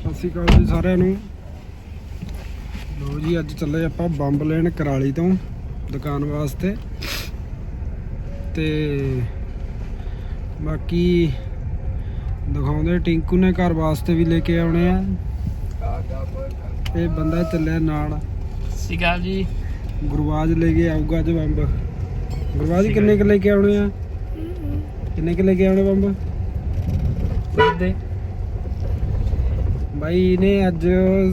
ਸਤਿ ਸ਼੍ਰੀ ਅਕਾਲ ਜੀ ਸਾਰਿਆਂ ਨੂੰ। ਲੋ ਜੀ ਅੱਜ ਚੱਲੇ ਆਪਾਂ ਬੰਬ ਲੈਣ ਕਰਾਲੀ ਤੋਂ ਦੁਕਾਨ ਵਾਸਤੇ। ਤੇ ਬਾਕੀ ਦਿਖਾਉਂਦੇ ਟਿੰਕੂ ਨੇ ਘਰ ਵਾਸਤੇ ਵੀ ਲੈ ਕੇ ਆਉਣੇ ਆ। ਇਹ ਬੰਦਾ ਚੱਲਿਆ ਨਾਲ। ਸਤਿ ਸ਼੍ਰੀ ਅਕਾਲ ਜੀ। ਗੁਰਵਾਜ ਲੈ ਕੇ ਆਊਗਾ ਅੱਜ ਬੰਬ। ਗੁਰਵਾਜ ਕਿੰਨੇ ਕੁ ਲੈ ਕੇ ਆਉਣੇ ਆ? ਕਿੰਨੇ ਕੁ ਲੈ ਕੇ ਆਉਣੇ ਬੰਬ? ਦੇ। ਬਾਈ ਨੇ ਅੱਜ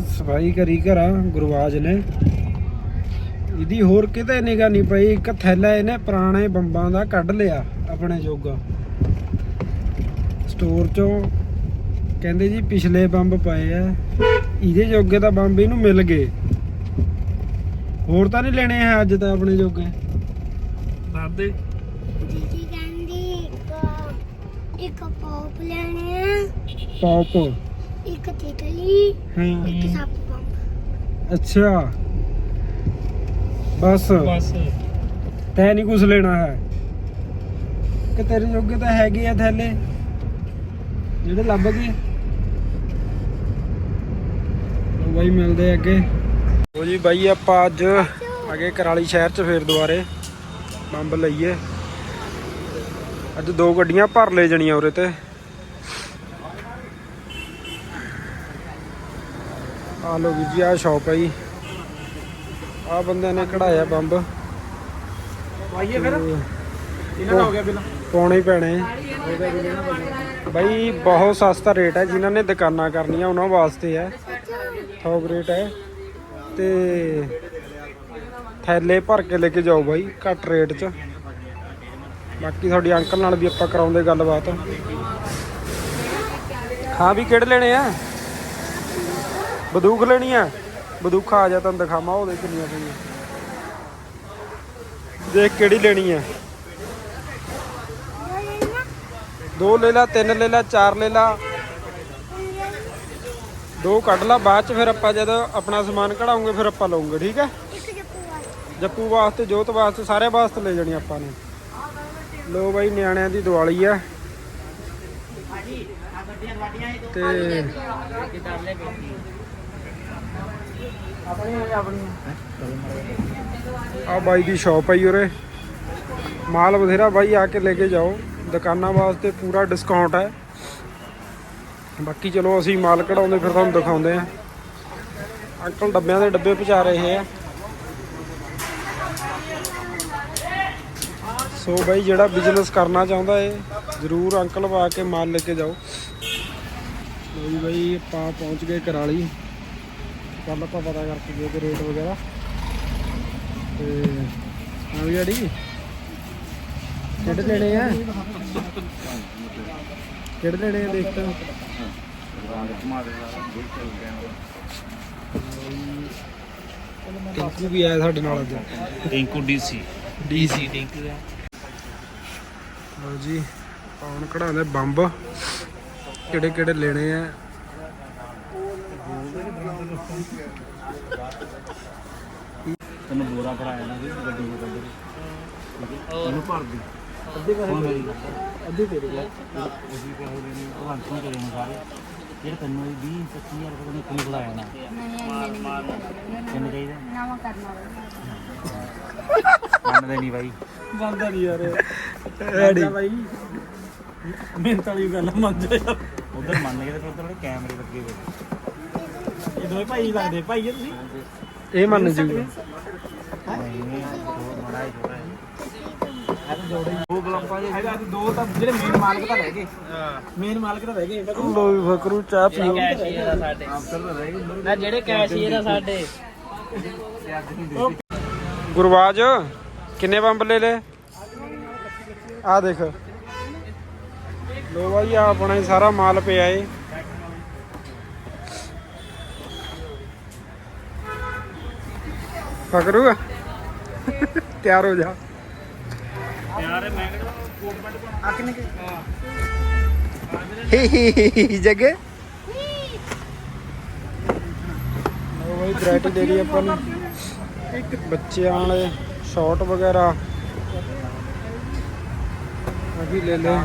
ਸਫ਼ਾਈ ਕਰੀ ਘਰਾਂ ਗੁਰਵਾਜ ਨੇ। ਇਹਦੀ ਹੋਰ ਕਿਤੇ ਨਿਗਾ ਨਹੀਂ ਪਈ ਇੱਕ ਥੈਲਾ ਇਹਨੇ ਪੁਰਾਣੇ ਬੰਬਾਂ ਦਾ ਕੱਢ ਲਿਆ ਆਪਣੇ ਜੋਗਾ। ਸਟੋਰ ਚੋਂ ਕਹਿੰਦੇ ਜੀ ਪਿਛਲੇ ਬੰਬ ਪਏ ਆ ਇਹਦੇ ਜੋਗੇ ਤਾਂ ਬੰਬ ਇਹਨੂੰ ਮਿਲ ਗਏ। ਹੋਰ ਤਾਂ ਨਹੀਂ ਲੈਣੇ ਆ ਅੱਜ ਤਾਂ ਆਪਣੇ ਜੋਗੇ। ਦੱਸ ਦੇ ਦੀਦੀ ਕਹਿੰਦੀ ਇੱਕ ਇੱਕ ਪੌਪ ਲੈਣੇ ਆ। ਪੌਪ। ਇੱਕ ਤਿਤਲੀ ਹਾਂ। ਇੱਕ ਸੱਪ ਬੰਬ ਅੱਛਾ। ਬਸ। ਬਸ। ਤੈ ਨਹੀਂ ਕੁਝ ਲੈਣਾ ਹੈ। ਕਿ ਤੇਰੇ ਜੋਗੇ ਤਾਂ ਹੈਗੇ ਆ ਥੈਲੇ। ਜਿਹੜੇ ਲੱਭ ਗਏ। ਲੋ ਬਾਈ ਮਿਲਦੇ ਆ ਅੱਗੇ। ਲੋ ਜੀ ਬਾਈ ਆਪਾਂ ਅੱਜ ਅੱਗੇ ਕਰਾਲੀ ਸ਼ਹਿਰ ਚ ਫੇਰ ਦੁਬਾਰੇ ਬੰਬ ਲਈਏ। ਅੱਜ ਦੋ ਗੱਡੀਆਂ ਭਰ ਲੈ ਜਣੀਆਂ ਉਰੇ ਤੇ। ਆ ਲੋ ਜੀ ਆ ਸ਼ਾਪ ਹੈ ਜੀ। ਆ ਬੰਦੇ ਨੇ ਕਢਾਇਆ ਬੰਬ। ਆਈਏ ਫਿਰ? ਇਹਨਾਂ ਦਾ ਹੋ ਗਿਆ ਬਿੱਲ। ਪਾਉਣੇ ਹੀ ਪੈਣੇ। ਬਾਈ ਬਹੁਤ ਸਸਤਾ ਰੇਟ ਹੈ ਜਿਨ੍ਹਾਂ ਨੇ ਦੁਕਾਨਾਂ ਕਰਨੀਆਂ ਉਹਨਾਂ ਵਾਸਤੇ ਹੈ ਥੋਕ ਰੇਟ ਹੈ ਤੇ ਥੈਲੇ ਭਰ ਕੇ ਲੈ ਕੇ ਜਾਓ ਬਾਈ ਘੱਟ ਰੇਟ 'ਚ। ਬਾਕੀ ਤੁਹਾਡੀ ਅੰਕਲ ਨਾਲ ਵੀ ਆਪਾਂ ਕਰਾਉਂਦੇ ਗੱਲਬਾਤ। ਹਾਂ ਵੀ ਕਿਹੜੇ ਲੈਣੇ ਆ? ਬੰਦੂਕ ਲੈਣੀ ਆ। ਬੰਦੂਕ ਆ ਜਾ ਤੁਹਾਨੂੰ ਦਿਖਾਵਾਂ ਉਹਦੇ ਕਿੰਨੀਆਂ ਪਈਆਂ। ਦੇਖ ਕਿਹੜੀ ਲੈਣੀ ਆ। ਦੋ ਲੈ ਲਾ ਤਿੰਨ ਲੈ ਲਾ ਚਾਰ ਲੈ ਲਾ। ਦੋ ਕੱਢ ਲਾ ਬਾਅਦ ਚ ਫਿਰ ਆਪਾਂ ਜਦ ਆਪਣਾ ਸਮਾਨ ਕਢਾਉਂਗੇ ਫਿਰ ਆਪਾਂ ਲਵਾਂਗੇ ਠੀਕ ਹੈ ਜੱਪੂ ਵਾਸਤੇ ਜੋਤ ਵਾਸਤੇ ਸਾਰੇ ਵਾਸਤੇ ਲੈ ਜਾਣੀ ਆਪਾਂ ਨੇ। ਲੋ ਬਾਈ ਨਿਆਣਿਆਂ ਦੀ ਦੀਵਾਲੀ ਆ। ਤੇ। ਆ ਬਾਈ ਦੀ ਸ਼ਾਪ ਆਈ ਉਰੇ। ਮਾਲ ਬਥੇਰਾ ਬਾਈ ਆ ਕੇ ਲੈ ਕੇ ਜਾਓ। ਦੁਕਾਨਾਂ ਵਾਸਤੇ ਪੂਰਾ ਡਿਸਕਾਊਂਟ ਹੈ ਬਾਕੀ ਚਲੋ ਅਸੀਂ ਮਾਲ ਕਢਾਉਂਦੇ ਫਿਰ ਤੁਹਾਨੂੰ ਦਿਖਾਉਂਦੇ ਆ। ਅੰਕਲ ਡੱਬਿਆਂ ਦੇ ਡੱਬੇ ਪਹੁੰਚਾ ਰਹੇ ਆ। ਸੋ ਬਾਈ ਜਿਹੜਾ ਬਿਜ਼ਨਸ ਕਰਨਾ ਚਾਹੁੰਦਾ ਏ, ਜਰੂਰ ਅੰਕਲ ਵਾ ਕੇ ਮਾਲ ਲੈ ਕੇ ਜਾਓ। ਲੋ ਜੀ ਬਾਈ, ਆਪਾਂ ਪਹੁੰਚ ਗਏ ਕਰਾਲੀ। ਕੱਲ ਆਪਾਂ ਪਤਾ ਕਰਕੇ ਗਏ ਤੇ ਰੇਟ ਵਗੈਰਾ। ਤੇ ਹਾਂ ਵੀ ਅੜੀ ਕਿਹੜੇ ਲੈਣੇ ਆ? ਕਿਹੜੇ ਲੈਣੇ ਆ ਦੇਖ ਤਾਂ। ਟਿੰਕੂ ਵੀ ਆਇਆ ਸਾਡੇ ਨਾਲ ਅੱਜ। ਟਿੰਕੂ ਡੀਸੀ ਡੀਸੀ ਟਿੰਕੂ ਦਾ ਲਓ ਜੀ ਪਾਉਣ ਕਢਾਉਂਦੇ ਬੰਬ। ਕਿਹੜੇ ਕਿਹੜੇ ਲੈਣੇ ਆ? ਤੈਨੂੰ ਬੋਰਾ ਫੜਾਇਆ ਨਾ ਜੀ ਗੱਡੀ ਦੇ ਕੰਡੇ ਉਹਨੂੰ ਭਰ ਦੇ। ਅੱਧੇ ਪੈਸੇ ਅੱਧੇ ਤੇਰੇ ਕੋਲ। ਅਸੀਂ ਪੈਸੇ ਦੇਣੇ ਉਹ ਅੰਤੋਂ ਕਰੇ ਨੇ ਸਾਰੇ। ਜਿਹੜੇ ਤੈਨੂੰ 20 25000 ਰੁਪਏ ਨੇ ਕੀ ਫੜਾਇਆ ਨਾ? ਕਿੰਨੇ ਚਾਹੀਦੇ? ਨਵਾਂ ਕਰਨਾ ਮੰਨਦੇ ਨਹੀਂ ਬਾਈ। ਬੰਦਾ ਨਹੀਂ ਯਾਰ। ਬਾਈ। ਮਿਹਨਤ ਵਾਲੀ ਗੱਲ ਮੰਨ ਜਾ ਯਾਰ। ਉਧਰ ਮੰਨ ਗਏ ਤੇ ਉਧਰ ਕੈਮਰੇ ਲੱਗੇ ਹੋਏ। ਇਹ ਦੋਵੇਂ ਭਾਈ ਲੱਗਦੇ। ਭਾਈ ਆ ਤੁਸੀਂ? ਇਹ ਮੰਨ ਨਹੀਂ ਦੋ ਮੜਾ ਹੀ? ਜੋੜਾ ਹੈ ਦੋ ਗਲੰਪਾਂ ਦੇ ਹੈਗਾ ਦੋ ਤਾਂ ਜਿਹੜੇ ਮੇਨ ਮਾਲਕ ਤਾਂ ਰਹਿ ਗਏ। ਮੇਨ ਮਾਲਕ ਤਾਂ ਰਹਿ ਗਏ। ਲੋ ਵੀ ਫਕਰੂ ਚਾਹ ਪੀਓ। ਕੈਸ਼ੀਅਰ ਆ ਸਾਡੇ। ਨਾ ਜਿਹੜੇ ਕੈਸ਼ੀਅਰ ਆ ਸਾਡੇ। ਗੁਰਵਾਜ ਕਿੰਨੇ ਬੰਬ ਲੈ ਲੈ ਆ ਦੇਖ। ਲੋ ਬਾਈ ਆ ਆਪਣਾ ਹੀ ਸਾਰਾ ਮਾਲ ਪਿਆ ਏ। ਫਕਰੂ ਤਿਆਰ ਹੋ ਜਾ। ਯਾਰ ਮੈਂ ਕਿਹੜਾ ਕੋਟ ਪੈਂਟ ਆ ਕਿੰਨੇ ਜਗੇ। ਲੋ ਬਾਈ ਵੈਰਾਈਟੀ ਦੇ ਰਹੀ ਆਪਾਂ ਨੂੰ। ਬੱਚਿਆਂ ਵਾਲੇ ਸ਼ਾਰਟ ਵਗੈਰਾ। ਆ ਲੈ ਲੈ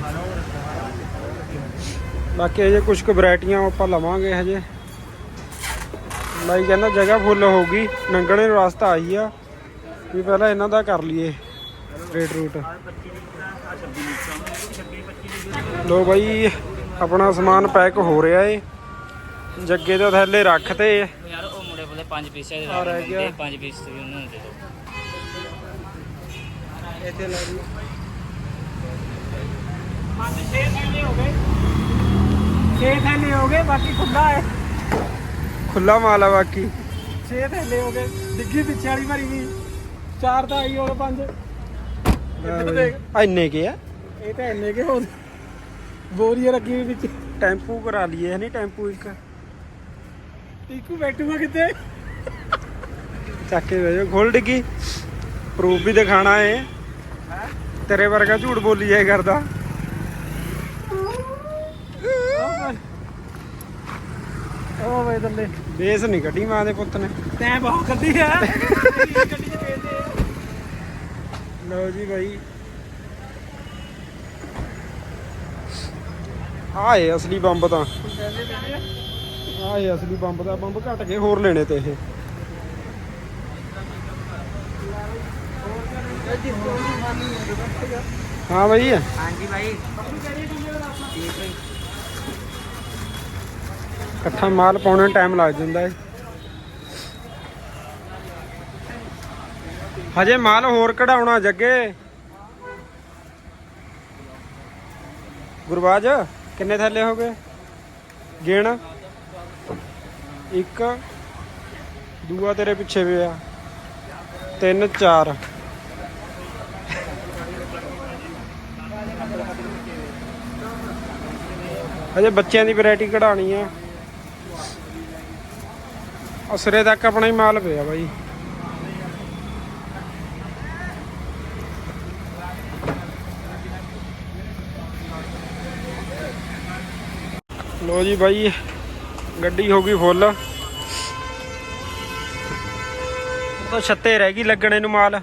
ਬਾਕੀ ਹਜੇ ਕੁਝ ਕੁ ਵੈਰਾਈਟੀਆਂ ਆਪਾਂ ਲਵਾਂਗੇ ਹਜੇ। ਬਾਈ ਕਹਿੰਦਾ ਜਗ੍ਹਾ ਫੁੱਲ ਹੋਊਗੀ ਨੰਗਣੇ ਨੂੰ ਰਸਤਾ ਆਈ ਆ ਵੀ ਪਹਿਲਾਂ ਇਹਨਾਂ ਦਾ ਕਰ ਲਈਏ ਰੇਟ ਰੂਟ ਲੋ ਬਾਈ ਆਪਣਾ ਸਮਾਨ ਪੈਕ ਹੋ ਰਿਹਾ ਏ। ਜੱਗੇ ਦੇ ਥੱਲੇ ਰੱਖ ਤੇ ਯਾਰ ਉਹ ਮੁੰਡੇ ਕੋਲੇ ਪੰਜ ਪੀਸ ਹੈ ਆ ਰਹਿ ਗਿਆ। ਪੰਜ ਪੀਸ ਵੀ ਉਹਨੂੰ ਦੇ ਦਿਓ। ਇੱਥੇ ਲਾ ਦੀ ਛੇ ਥੈਲੇ ਹੋ ਗਏ। ਬਾਕੀ ਖੁੱਲਾ ਹੈ। ਖੁੱਲਾ ਮਾਲ ਆ ਬਾਕੀ। ਛੇ ਥੈਲੇ ਹੋ ਗਏ ਡਿੱਗੀ ਪਿੱਛੇ ਵਾਲੀ ਭਰੀ ਵੀ। ਚਾਰ ਤਾਂ ਆਈ ਹੋਵੇ ਪੰਜ। ਇੱਧਰ ਦੇਖ। ਆ ਇੰਨੇ ਕੇ ਆ? ਇਹ ਤਾਂ ਇੰਨੇ ਕੇ ਹੋ ਬੋਰੀਆਂ ਰੱਖੀ ਹੋਈ ਵਿੱਚ। ਟੈਂਪੂ ਕਰਾ ਲਈਏ ਨਹੀਂ ਟੈਂਪੂ ਇੱਕ? ਟੀਕੂ ਬੈਠੂਗਾ ਕਿਤੇ ਚੱਕ ਕੇ ਵੇਜੋ ਖੋਲ ਡਿੱਗੀ। ਪ੍ਰੂਫ ਵੀ ਦਿਖਾਣਾ ਏ। ਤੇਰੇ ਵਰਗਾ ਝੂਠ ਬੋਲੀ ਜਾਏ ਕਰਦਾ। ਵੇ ਦੱਲੇ ਬੇਸ ਨਹੀਂ ਕੱਢੀ ਮਾਂ ਦੇ ਪੁੱਤ ਨੇ। ਤੈਂ ਬਹੁਤ ਕੱਢੀ ਆ। ਗੱਡੀ ਚ ਲਓ ਜੀ ਬਾਈ। ਆਏ ਅਸਲੀ ਬੰਬ ਤਾਂ। ਆਏ ਅਸਲੀ ਬੰਬ ਦਾ। ਬੰਬ ਘਟ ਗਏ ਹੋਰ ਲੈਣੇ ਤੇ ਇਹ। ਹਾਂ ਬਾਈ। ਹਾਂਜੀ ਭਾਈ ਇਕੱਠਾ ਮਾਲ ਪਾਉਣੇ ਨੂੰ ਟਾਈਮ ਲੱਗ ਜਾਂਦਾ ਏ ਹਜੇ ਮਾਲ ਹੋਰ ਕਢਾਉਣਾ ਜੱਗੇ। ਗੁਰਬਾਜ, ਕਿੰਨੇ ਥੱਲੇ ਹੋ ਗਏ? ਗਿਣ। ਇੱਕ, ਦੂਆ ਤੇਰੇ ਪਿੱਛੇ ਪਿਆ ਤਿੰਨ, ਚਾਰ। ਹਜੇ ਬੱਚਿਆਂ ਦੀ ਵੈਰਾਈਟੀ ਕਢਾਣੀ ਆ। ਅਸਰੇ ਤੱਕ ਆਪਣਾ ਹੀ ਮਾਲ ਪਿਆ ਬਾਈ। ਲੋ ਜੀ ਬਾਈ ਗੱਡੀ ਹੋ ਗਈ ਫੁੱਲ। ਤਾਂ ਛੱਤੇ ਰਹਿ ਗਈ ਲੱਗਣੇ ਨੂੰ ਮਾਲ।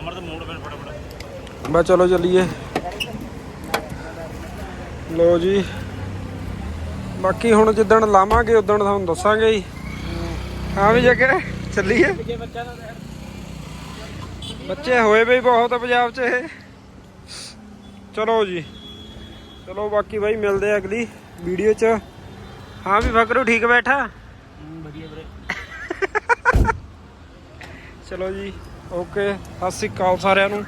ਅਮਰ ਦਾ ਮੂਡ ਬਣ ਫਟਾਫਟ। ਬਸ ਚਲੋ ਚੱਲੀਏ। ਲੋ ਜੀ। ਬਾਕੀ ਹੁਣ ਜਿੱਦਣ ਲਾਵਾਂਗੇ, ਉਦਣ ਤੁਹਾਨੂੰ ਦੱਸਾਂਗੇ ਜੀ। ਹਾਂ ਵੀ ਜੱਗੇ ਚੱਲੀਏ। ਬੱਚੇ ਹੋਏ ਬਈ ਬਹੁਤ ਪੰਜਾਬ 'ਚ ਇਹ। ਚਲੋ ਜੀ। ਚਲੋ ਬਾਕੀ ਬਾਈ ਮਿਲਦੇ ਆ ਅਗਲੀ ਵੀਡੀਓ 'ਚ। ਹਾਂ ਵੀ ਫਕਰੂ ਠੀਕ ਬੈਠਾ? ਵਧੀਆ ਵੀਰੇ ਚਲੋ ਜੀ, ਓਕੇ। ਸਤਿ ਸ਼੍ਰੀ ਅਕਾਲ ਸਾਰਿਆਂ ਨੂੰ।